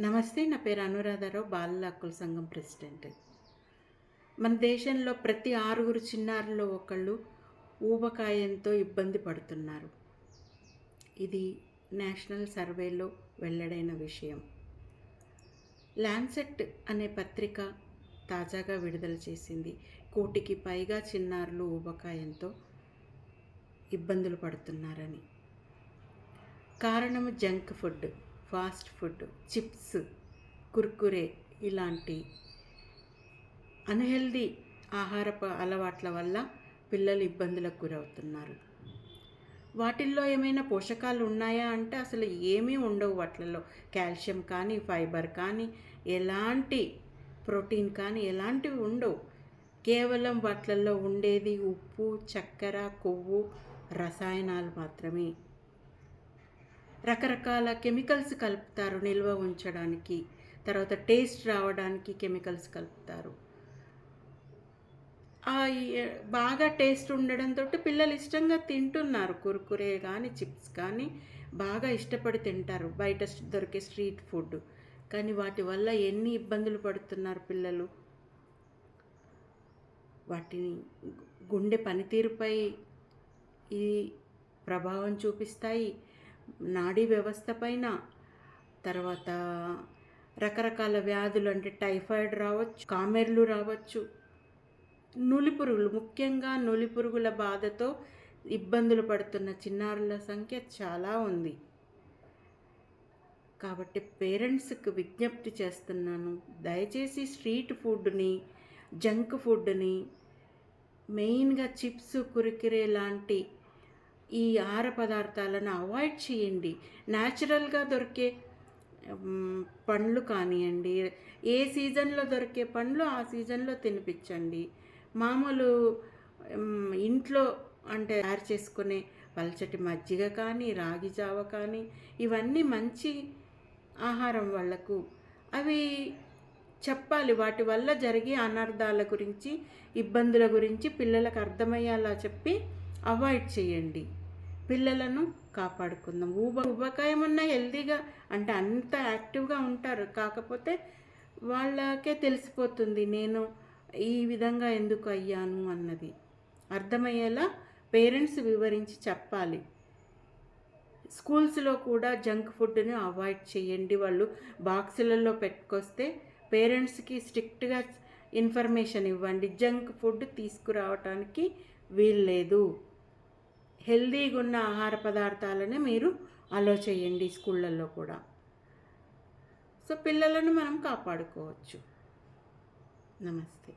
నమస్తే నా పేరు అనురాధారావు బాలల హక్కుల సంఘం ప్రెసిడెంట్. మన దేశంలో ప్రతి ఆరుగురు చిన్నారుల్లో ఒకళ్ళు ఊబకాయంతో ఇబ్బంది పడుతున్నారు. ఇది నేషనల్ సర్వేలో వెల్లడైన విషయం. ల్యాన్సెట్ అనే పత్రిక తాజాగా విడుదల చేసింది. కోటికి పైగా చిన్నారులు ఊబకాయంతో ఇబ్బందులు పడుతున్నారని. కారణము junk food. Fast food chips Kurkure ఇలాంటి అన్హెల్దీ ఆహార అలవాట్ల వల్ల పిల్లలు ఇబ్బందులకు గురవుతున్నారు. వాటిల్లో ఏమైనా పోషకాలు ఉన్నాయా అంటే అసలు ఏమీ ఉండవు వాటిల్లో. కాల్షియం కానీ ఫైబర్ కానీ ఎలాంటి ప్రోటీన్ కానీ ఎలాంటివి ఉండవు. కేవలం వాటిల్లో ఉండేది ఉప్పు చక్కెర కొవ్వు రసాయనాలు మాత్రమే. రకరకాల కెమికల్స్ కలుపుతారు నిల్వ ఉంచడానికి. తర్వాత టేస్ట్ రావడానికి కెమికల్స్ కలుపుతారు. ఆ బాగా టేస్ట్ ఉండడంతో పిల్లలు ఇష్టంగా తింటున్నారు. కుర్కురే కానీ చిప్స్ కానీ బాగా ఇష్టపడి తింటారు. బయట దొరికే స్ట్రీట్ ఫుడ్. కానీ వాటి వల్ల ఎన్ని ఇబ్బందులు పడుతున్నారు పిల్లలు? వాటిని గుండె పనితీరుపై ఈ ప్రభావం చూపిస్తాయి. నాడీ వ్యవస్థ పైన. తర్వాత రకరకాల వ్యాధులు అంటే టైఫాయిడ్ రావచ్చు కామెర్లు రావచ్చు. నులిపురుగులు ముఖ్యంగా నులిపురుగుల బాధతో ఇబ్బందులు పడుతున్న చిన్నారుల సంఖ్య చాలా ఉంది. కాబట్టి పేరెంట్స్కి విజ్ఞప్తి చేస్తున్నాను దయచేసి స్ట్రీట్ ఫుడ్ని జంక్ ఫుడ్ని మెయిన్గా చిప్స్ కురికిరే లాంటి ఈ ఆహార పదార్థాలను అవాయిడ్ చేయండి. న్యాచురల్గా దొరికే పండ్లు కానివ్వండి ఏ సీజన్లో దొరికే పండ్లు ఆ సీజన్లో తినిపించండి. మామూలు ఇంట్లో అంటే తయారు చేసుకునే పల్చటి మజ్జిగ కానీ రాగి జావ కానీ ఇవన్నీ మంచి ఆహారం వాళ్ళకు. అవి చెప్పాలి. వాటి వల్ల జరిగే అనర్థాల గురించి ఇబ్బందుల గురించి పిల్లలకు అర్థమయ్యేలా చెప్పి అవాయిడ్ చేయండి. పిల్లలను కాపాడుకుందాం. ఊబ ఊబకాయం ఉన్న హెల్తీగా అంటే అంత యాక్టివ్గా ఉంటారు. కాకపోతే వాళ్ళకే తెలిసిపోతుంది నేను ఈ విధంగా ఎందుకు అయ్యాను అన్నది. అర్థమయ్యేలా పేరెంట్స్ వివరించి చెప్పాలి. స్కూల్స్లో కూడా జంక్ ఫుడ్ని అవాయిడ్ చేయండి వాళ్ళు. బాక్సులలో పెట్టుకొస్తే పేరెంట్స్కి స్ట్రిక్ట్గా ఇన్ఫర్మేషన్ ఇవ్వండి. జంక్ ఫుడ్ తీసుకురావటానికి వీల్లేదు. హెల్దీగా ఉన్న ఆహార పదార్థాలనే మీరు అలో చేయండి స్కూళ్ళల్లో కూడా. సో పిల్లలను మనం కాపాడుకోవచ్చు. నమస్తే.